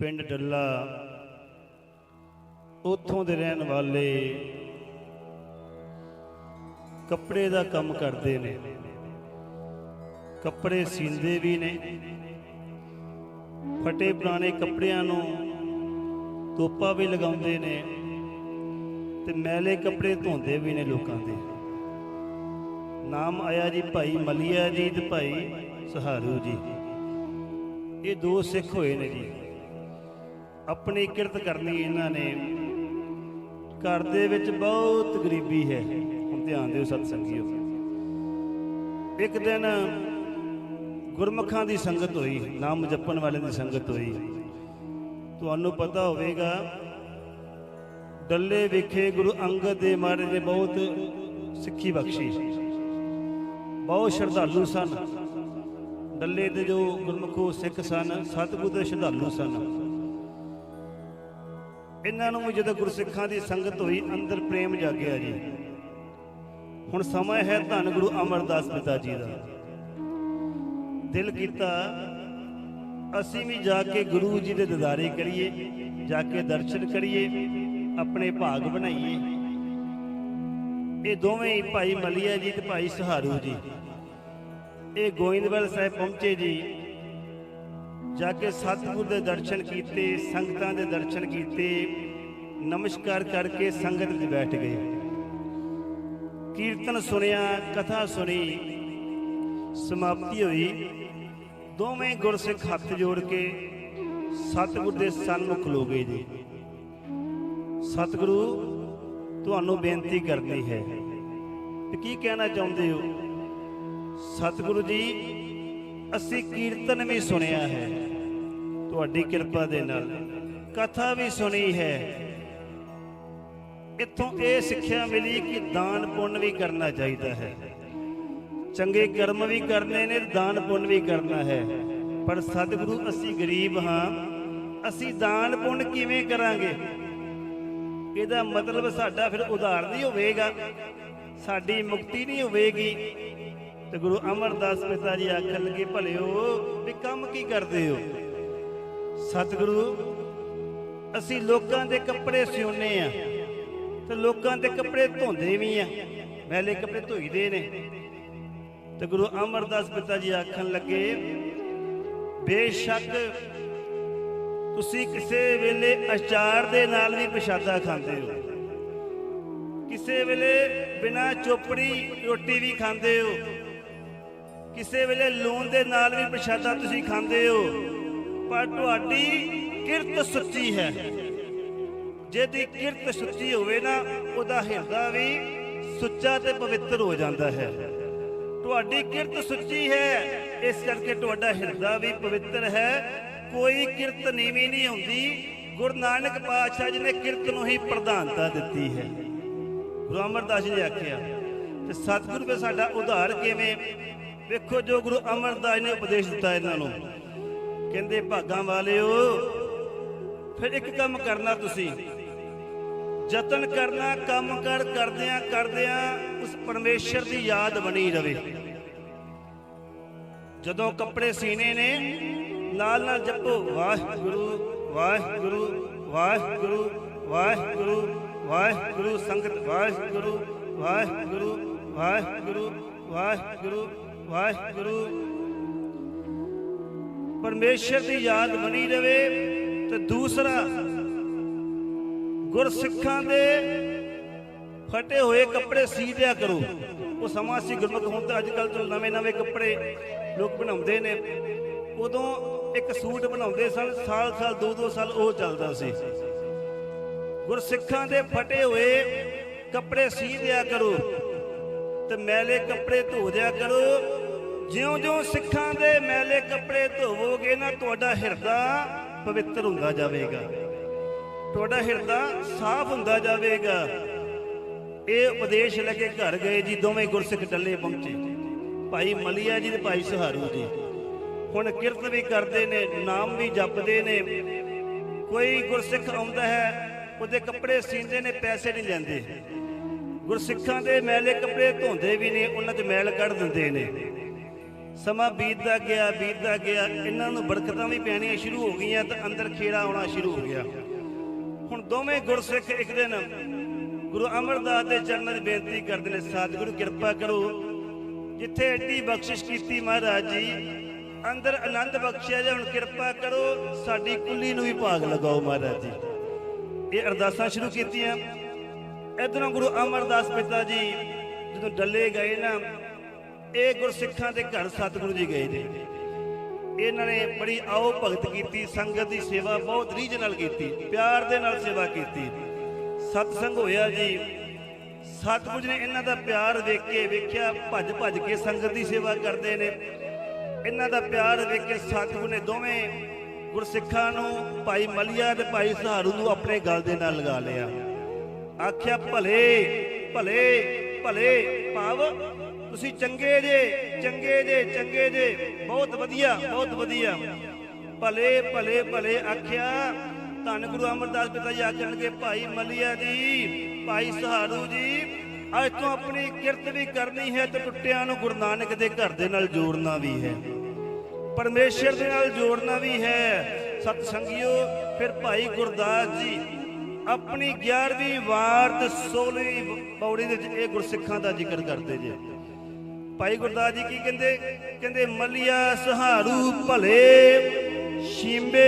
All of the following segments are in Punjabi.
ਪਿੰਡ ਡੱਲਾ, ਉੱਥੋਂ ਦੇ ਰਹਿਣ ਵਾਲੇ ਕੱਪੜੇ ਦਾ ਕੰਮ ਕਰਦੇ ਨੇ। ਕੱਪੜੇ ਸੀਂਦੇ ਵੀ ਨੇ। ਫਟੇ ਪੁਰਾਣੇ ਕੱਪੜਿਆਂ ਨੂੰ ਤੋਪਾ ਵੀ ਲਗਾਉਂਦੇ ਨੇ ਤੇ ਮੈਲੇ ਕੱਪੜੇ ਧੋਂਦੇ ਵੀ ਨੇ ਲੋਕਾਂ ਦੇ। ਨਾਮ ਆਇਆ ਜੀ ਭਾਈ ਮਲੀਆ ਜੀ ਤੇ ਭਾਈ ਸਹਾਰੂ ਜੀ। ਇਹ ਦੋ ਸਿੱਖ ਹੋਏ ਨੇ ਜੀ। ਆਪਣੀ ਕਿਰਤ ਕਰਨੀ ਇਹਨਾਂ ਨੇ। ਘਰ ਦੇ ਵਿੱਚ ਬਹੁਤ ਗਰੀਬੀ ਹੈ। ਹੁਣ ਧਿਆਨ ਦਿਓ ਸਤਸੰਗੀਓ। ਇੱਕ ਦਿਨ ਗੁਰਮੁਖਾਂ ਦੀ ਸੰਗਤ ਹੋਈ, ਨਾਮ ਜਪਣ ਵਾਲਿਆਂ ਦੀ ਸੰਗਤ ਹੋਈ। ਤੁਹਾਨੂੰ ਪਤਾ ਹੋਵੇਗਾ, ਡੱਲੇ ਵਿਖੇ ਗੁਰੂ ਅੰਗਦ ਦੇ ਮਹਾਰਾਜ ਨੇ ਬਹੁਤ ਸਿੱਖੀ ਬਖਸ਼ੀ। ਬਹੁਤ ਸ਼ਰਧਾਲੂ ਸਨ। ਡੱਲੇ ਦੇ ਜੋ ਗੁਰਮੁਖੋ ਸਿੱਖ ਸਨ, ਸਤਿਗੁਰੂ ਦੇ ਸ਼ਰਧਾਲੂ ਸਨ। ਇਹਨਾਂ ਨੂੰ ਵੀ ਜਦੋਂ ਗੁਰਸਿੱਖਾਂ ਦੀ ਸੰਗਤ ਹੋਈ, ਅੰਦਰ ਪ੍ਰੇਮ ਜਾਗਿਆ ਜੀ। ਹੁਣ ਸਮਾਂ ਹੈ ਧੰਨ ਗੁਰੂ ਅਮਰਦਾਸ ਪਿਤਾ ਜੀ ਦਾ। ਦਿਲ ਕੀਤਾ, ਅਸੀਂ ਵੀ ਜਾ ਕੇ ਗੁਰੂ ਜੀ ਦੇ ਦਿਦਾਰੇ ਕਰੀਏ, ਜਾ ਕੇ ਦਰਸ਼ਨ ਕਰੀਏ, ਆਪਣੇ ਭਾਗ ਬਣਾਈਏ। ਇਹ ਦੋਵੇਂ ਹੀ ਭਾਈ ਮਲੀਆ ਜੀ ਤੇ ਭਾਈ ਸਹਾਰੂ ਜੀ। ਇਹ ਗੋਇੰਦਵਾਲ ਸਾਹਿਬ ਪਹੁੰਚੇ ਜੀ। ਜਾ ਕੇ ਸਤਿਗੁਰ ਦੇ ਦਰਸ਼ਨ ਕੀਤੇ, ਸੰਗਤਾਂ ਦੇ ਦਰਸ਼ਨ ਕੀਤੇ, ਨਮਸਕਾਰ ਕਰਕੇ ਸੰਗਤ ਵਿੱਚ ਬੈਠ ਗਏ। ਕੀਰਤਨ ਸੁਣਿਆ, ਕਥਾ ਸੁਣੀ, ਸਮਾਪਤੀ ਹੋਈ। ਦੋਵੇਂ ਗੁਰਸਿੱਖ ਹੱਥ ਜੋੜ ਕੇ ਸਤਿਗੁਰ ਦੇ ਸਨਮੁਖ ਖਲੋ ਗਏ ਜੀ। ਸਤਿਗੁਰੂ, ਤੁਹਾਨੂੰ ਬੇਨਤੀ ਕਰਨੀ ਹੈ। ਤੇ ਕੀ ਕਹਿਣਾ ਚਾਹੁੰਦੇ ਹੋ? ਸਤਿਗੁਰੂ ਜੀ ਅਸੀਂ ਕੀਰਤਨ ਵੀ ਸੁਣਿਆ ਹੈ। ਤੁਹਾਡੀ ਕਿਰਪਾ ਦੇ ਨਾਲ। ਕਥਾ ਵੀ ਸੁਣੀ ਹੈ। ਇੱਥੋਂ ਇਹ ਸਿੱਖਿਆ ਮਿਲੀ ਕਿ ਦਾਨ ਪੁੰਨ ਵੀ ਕਰਨਾ ਚਾਹੀਦਾ ਹੈ। ਚੰਗੇ ਕਰਮ ਵੀ ਕਰਨੇ ਨੇ ਦਾਨ ਪੁੰਨ ਵੀ ਕਰਨਾ ਹੈ। ਪਰ ਸਤਿਗੁਰੂ, ਅਸੀਂ ਗਰੀਬ ਹਾਂ। ਅਸੀਂ ਦਾਨ ਪੁੰਨ ਕਿਵੇਂ ਕਰਾਂਗੇ? ਇਹਦਾ ਮਤਲਬ ਸਾਡਾ ਫਿਰ ਉਧਾਰ ਨਹੀਂ ਹੋਵੇਗਾ। ਸਾਡੀ ਮੁਕਤੀ ਨਹੀਂ ਹੋਵੇਗੀ। ਤੇ ਗੁਰੂ ਅਮਰਦਾਸ ਪਿਤਾ ਜੀ ਆਖਣ ਲੱਗੇ, ਭਲਿਓ, ਵੀ ਕੰਮ ਕੀ ਕਰਦੇ ਹੋ? ਸਤਿਗੁਰੂ, ਅਸੀਂ ਲੋਕਾਂ ਦੇ ਕੱਪੜੇ ਸਿਉਨੇ ਆ ਤੇ ਲੋਕਾਂ ਦੇ ਕੱਪੜੇ ਧੋਂਦੇ ਵੀ ਆ ਮੈਲੇ ਕੱਪੜੇ ਧੋਈਦੇ ਨੇ। ਤੇ ਗੁਰੂ ਅਮਰਦਾਸ ਪਿਤਾ ਜੀ ਆਖਣ ਲੱਗੇ, ਬੇਸ਼ੱਕ ਤੁਸੀਂ ਕਿਸੇ ਵੇਲੇ ਅਚਾਰ ਦੇ ਨਾਲ ਵੀ ਪ੍ਰਸ਼ਾਦਾ ਖਾਂਦੇ ਹੋ। ਕਿਸੇ ਵੇਲੇ ਬਿਨਾ ਚੋਪੜੀ ਰੋਟੀ ਵੀ ਖਾਂਦੇ ਹੋ। ਕਿਸੇ ਵੇਲੇ ਲੂਣ ਦੇ ਨਾਲ ਵੀ ਪ੍ਰਸ਼ਾਦਾ ਤੁਸੀਂ ਖਾਂਦੇ ਹੋ, ਪਰ ਤੁਹਾਡੀ ਕਿਰਤ ਸੁੱਚੀ ਹੈ। ਜਿਹਦੀ ਕਿਰਤ ਸੁੱਚੀ ਹੋਵੇ ਨਾ, ਉਹਦਾ ਹਿਰਦਾ ਵੀ ਸੁੱਚਾ ਤੇ ਪਵਿੱਤਰ ਹੋ ਜਾਂਦਾ ਹੈ। ਤੁਹਾਡੀ ਕਿਰਤ ਸੱਚੀ ਹੈ, ਇਸ ਕਰਕੇ ਤੁਹਾਡਾ ਹਿਰਦਾ ਵੀ ਪਵਿੱਤਰ ਹੈ। ਕੋਈ ਕਿਰਤ ਨੀਵੀਂ ਨਹੀਂ ਹੁੰਦੀ। ਗੁਰੂ ਨਾਨਕ ਪਾਤਸ਼ਾਹ ਜੀ ਨੇ ਕਿਰਤ ਨੂੰ ਹੀ ਪ੍ਰਧਾਨਤਾ ਦਿੱਤੀ ਹੈ। ਗੁਰੂ ਅਮਰਦਾਸ ਜੀ ਨੇ ਆਖਿਆ, ਤੇ ਸਤਿਗੁਰੂ ਤੇ ਸਾਡਾ ਉਧਾਰ ਕਿਵੇਂ? ਵੇਖੋ ਜੋ ਗੁਰੂ ਅਮਰਦਾਸ ਨੇ ਉਪਦੇਸ਼ ਦਿੱਤਾ ਇਹਨਾਂ ਨੂੰ। ਕਹਿੰਦੇ, ਭਾਗਾਂ ਵਾਲਿਓ, ਫਿਰ ਇੱਕ ਕੰਮ ਕਰਨਾ ਤੁਸੀਂ। ਯਤਨ ਕਰਨਾ, ਕੰਮ ਕਰ, ਕਰਦਿਆਂ ਕਰਦਿਆਂ ਉਸ ਪਰਮੇਸ਼ਰ ਦੀ ਯਾਦ ਬਣੀ ਰਵੇ। ਜਦੋਂ ਕੱਪੜੇ ਸੀਨੇ ਨੇ, ਨਾਲ ਨਾਲ ਜਪੋ, ਵਾਹਿਗੁਰੂ ਵਾਹਿਗੁਰੂ ਵਾਹਿਗੁਰੂ ਵਾਹਿਗੁਰੂ ਵਾਹਿਗੁਰੂ, ਸੰਗਤ, ਵਾਹਿਗੁਰੂ ਵਾਹਿਗੁਰੂ ਵਾਹਿਗੁਰੂ ਵਾਹਿਗੁਰੂ ਵਾਹਿਗੁਰੂ। ਪਰਮੇਸ਼ਰ ਦੀ ਯਾਦ ਬਣੀ ਰਵੇ ਤੇ ਦੂਸਰਾ ਗੁਰਸਿੱਖਾਂ ਦੇ ਫਟੇ ਹੋਏ ਕੱਪੜੇ ਸੀ ਦਿਆ ਕਰੋ। ਉਹ ਸਮਾਂ ਸੀ ਗੁਰਮੁਖ ਹੁਣ ਤਾਂ ਅੱਜ ਕੱਲ ਤੋਂ ਨਵੇਂ ਨਵੇਂ ਕੱਪੜੇ ਲੋਕ ਬਣਾਉਂਦੇ ਨੇ। ਉਦੋਂ ਇੱਕ ਸੂਟ ਬਣਾਉਂਦੇ ਸਨ ਸਾਲ ਸਾਲ ਦੋ ਦੋ ਸਾਲ ਉਹ ਚੱਲਦਾ ਸੀ। ਗੁਰਸਿੱਖਾਂ ਦੇ ਫਟੇ ਹੋਏ ਕੱਪੜੇ ਸੀ ਦਿਆ ਕਰੋ। ਤੇ ਮੈਲੇ ਕੱਪੜੇ ਧੋ ਦਿਆ ਕਰੋ। ਜਿਉਂ-ਜਿਉਂ ਸਿੱਖਾਂ ਦੇ ਮੈਲੇ ਕੱਪੜੇ ਧੋਵੋਗੇ ਨਾ ਤੁਹਾਡਾ ਹਿਰਦਾ ਪਵਿੱਤਰ ਹੁੰਦਾ ਜਾਵੇਗਾ। ਤੁਹਾਡਾ ਹਿਰਦਾ ਸਾਫ਼ ਹੁੰਦਾ ਜਾਵੇਗਾ। ਇਹ ਉਪਦੇਸ਼ ਲੈ ਕੇ ਘਰ ਗਏ ਜੀ, ਦੋਵੇਂ ਗੁਰਸਿੱਖ ਟੱਲੇ ਪਹੁੰਚੇ। ਭਾਈ ਮਲੀਆ ਜੀ ਤੇ ਭਾਈ ਸਹਾਰੂ ਜੀ। ਹੁਣ ਕਿਰਤ ਵੀ ਕਰਦੇ ਨੇ, ਨਾਮ ਵੀ ਜਪਦੇ ਨੇ। ਕੋਈ ਗੁਰਸਿੱਖ ਆਉਂਦਾ ਹੈ, ਉਹਦੇ ਕੱਪੜੇ ਸੀਂਦੇ ਨੇ, ਪੈਸੇ ਨਹੀਂ ਲੈਂਦੇ। ਗੁਰਸਿੱਖਾਂ ਦੇ ਮੈਲੇ ਕੱਪੜੇ ਧੋਂਦੇ ਵੀ ਨੇ, ਉਹਨਾਂ 'ਚ ਮੈਲ ਕੱਢ ਦਿੰਦੇ ਨੇ। ਸਮਾਂ ਬੀਤਦਾ ਗਿਆ ਬੀਤਦਾ ਗਿਆ, ਇਹਨਾਂ ਨੂੰ ਬਰਕਤਾਂ ਵੀ ਪੈਣੀਆਂ ਸ਼ੁਰੂ ਹੋ ਗਈਆਂ ਤੇ ਅੰਦਰ ਖੇੜਾ ਆਉਣਾ ਸ਼ੁਰੂ ਹੋ ਗਿਆ। ਹੁਣ ਦੋਵੇਂ ਗੁਰਸਿੱਖ ਇੱਕ ਦਿਨ ਗੁਰੂ ਅਮਰਦਾਸ ਦੇ ਚਰਨਾਂ 'ਚ ਬੇਨਤੀ ਕਰਦੇ ਨੇ, ਸਤਿਗੁਰੂ, ਕਿਰਪਾ ਕਰੋ। ਜਿੱਥੇ ਐਡੀ ਬਖਸ਼ਿਸ਼ ਕੀਤੀ ਮਹਾਰਾਜ ਜੀ, ਅੰਦਰ ਆਨੰਦ ਬਖਸ਼ਿਆ ਜੇ, ਹੁਣ ਕਿਰਪਾ ਕਰੋ, ਸਾਡੀ ਕੁੱਲੀ ਨੂੰ ਵੀ ਭਾਗ ਲਗਾਓ ਮਹਾਰਾਜ ਜੀ। ਇਹ ਅਰਦਾਸਾਂ ਸ਼ੁਰੂ ਕੀਤੀਆਂ। ਇਧਰੋਂ ਗੁਰੂ ਅਮਰਦਾਸ ਪਿਤਾ ਜੀ ਜਦੋਂ ਡੱਲੇ ਗਏ ਨਾ, ਇਹ ਗੁਰਸਿੱਖਾਂ ਦੇ ਘਰ ਸਤਿਗੁਰੂ ਜੀ ਗਏ ਨੇ। ਇਹਨਾਂ ਨੇ ਬੜੀ ਆਓ ਭਗਤ ਕੀਤੀ, ਸੰਗਤ ਦੀ ਸੇਵਾ ਬਹੁਤ ਰੀਝ ਨਾਲ ਕੀਤੀ, ਪਿਆਰ ਦੇ ਨਾਲ ਸੇਵਾ ਕੀਤੀ। ਸਤਸੰਗ ਹੋਇਆ ਜੀ। ਸਤਿਗੁਰੂ ਜੀ ਨੇ ਇਹਨਾਂ ਦਾ ਪਿਆਰ ਵੇਖ ਕੇ ਵੇਖਿਆ, ਭੱਜ ਭੱਜ ਕੇ ਸੰਗਤ ਦੀ ਸੇਵਾ ਕਰਦੇ ਨੇ। ਇਹਨਾਂ ਦਾ ਪਿਆਰ ਵੇਖ ਕੇ ਸਤਿਗੁਰੂ ਨੇ ਦੋਵੇਂ ਗੁਰਸਿੱਖਾਂ ਨੂੰ, ਭਾਈ ਮਲੀਆ ਤੇ ਭਾਈ ਸਹਾਰੂ ਨੂੰ ਆਪਣੇ ਗਲ ਦੇ ਨਾਲ ਲਗਾ ਲਿਆ। ਆਖਿਆ, ਭਲੇ ਭਲੇ ਭਲੇ ਭਾਵ, ਤੁਸੀਂ ਚੰਗੇ ਜੇ ਚੰਗੇ ਜੇ ਚੰਗੇ ਜੇ, ਬਹੁਤ ਵਧੀਆ ਬਹੁਤ ਵਧੀਆ। ਭਲੇ ਭਲੇ ਭਲੇ ਆਖਿਆ, ਧੰਨ ਗੁਰੂ ਅਮਰਦਾਸ ਪਿਤਾ ਜੀ ਆਖਣਗੇ ਭਾਈ ਮਲੀਆ ਜੀ, ਭਾਈ ਸਹਾਰੂ ਜੀ। ਅੱਜ ਤੋਂ ਆਪਣੀ ਕਿਰਤ ਵੀ ਕਰਨੀ ਹੈ ਤੇ ਟੁੱਟਿਆਂ ਨੂੰ ਗੁਰੂ ਨਾਨਕ ਦੇ ਘਰ ਦੇ ਨਾਲ ਜੋੜਨਾ ਵੀ ਹੈ। ਪਰਮੇਸ਼ਰ ਦੇ ਨਾਲ ਜੋੜਨਾ ਵੀ ਹੈ। ਸਤ ਸੰਗਿਓ, ਫਿਰ ਭਾਈ ਗੁਰਦਾਸ ਜੀ ਆਪਣੀ 11ਵੀਂ ਵਾਰ ਤੇ 16ਵੀਂ ਪੌੜੀ ਦੇ ਵਿੱਚ ਇਹ ਗੁਰਸਿੱਖਾਂ ਦਾ ਜ਼ਿਕਰ ਕਰਦੇ ਜੇ। ਭਾਈ ਗੁਰਦਾਸ ਜੀ ਕੀ ਕਹਿੰਦੇ? ਕਹਿੰਦੇ, ਮਲਿਆ ਸਹਾਰੂ ਭਲੇ, ਸ਼ਿੰਬੇ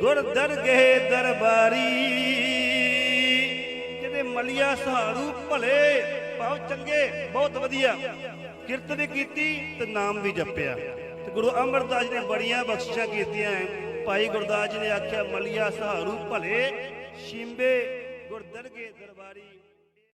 ਗੁਰ ਦਰਗਹਿ ਦਰਬਾਰੀ। ਕਹਿੰਦੇ, ਮਲਿਆ ਸਹਾਰੂ ਭਲੇ ਬਹੁਤ ਚੰਗੇ, ਬਹੁਤ ਵਧੀਆ। ਕਿਰਤ ਵੀ ਕੀਤੀ ਤੇ ਨਾਮ ਵੀ ਜਪਿਆ। ਤੇ ਗੁਰੂ ਅਮਰਦਾਸ ਜੀ ਨੇ ਬੜੀਆਂ ਬਖਸ਼ਿਸ਼ਾਂ ਕੀਤੀਆਂ ਭਾਈ ਗੁਰਦਾਸ ਜੀ ਨੇ ਆਖਿਆ, ਮਲਿਆ ਸਹਾਰੂ ਭਲੇ ਸ਼ਿੰਬੇ ਗੁਰਦਰਗੇ ਦਰਬਾਰੀ।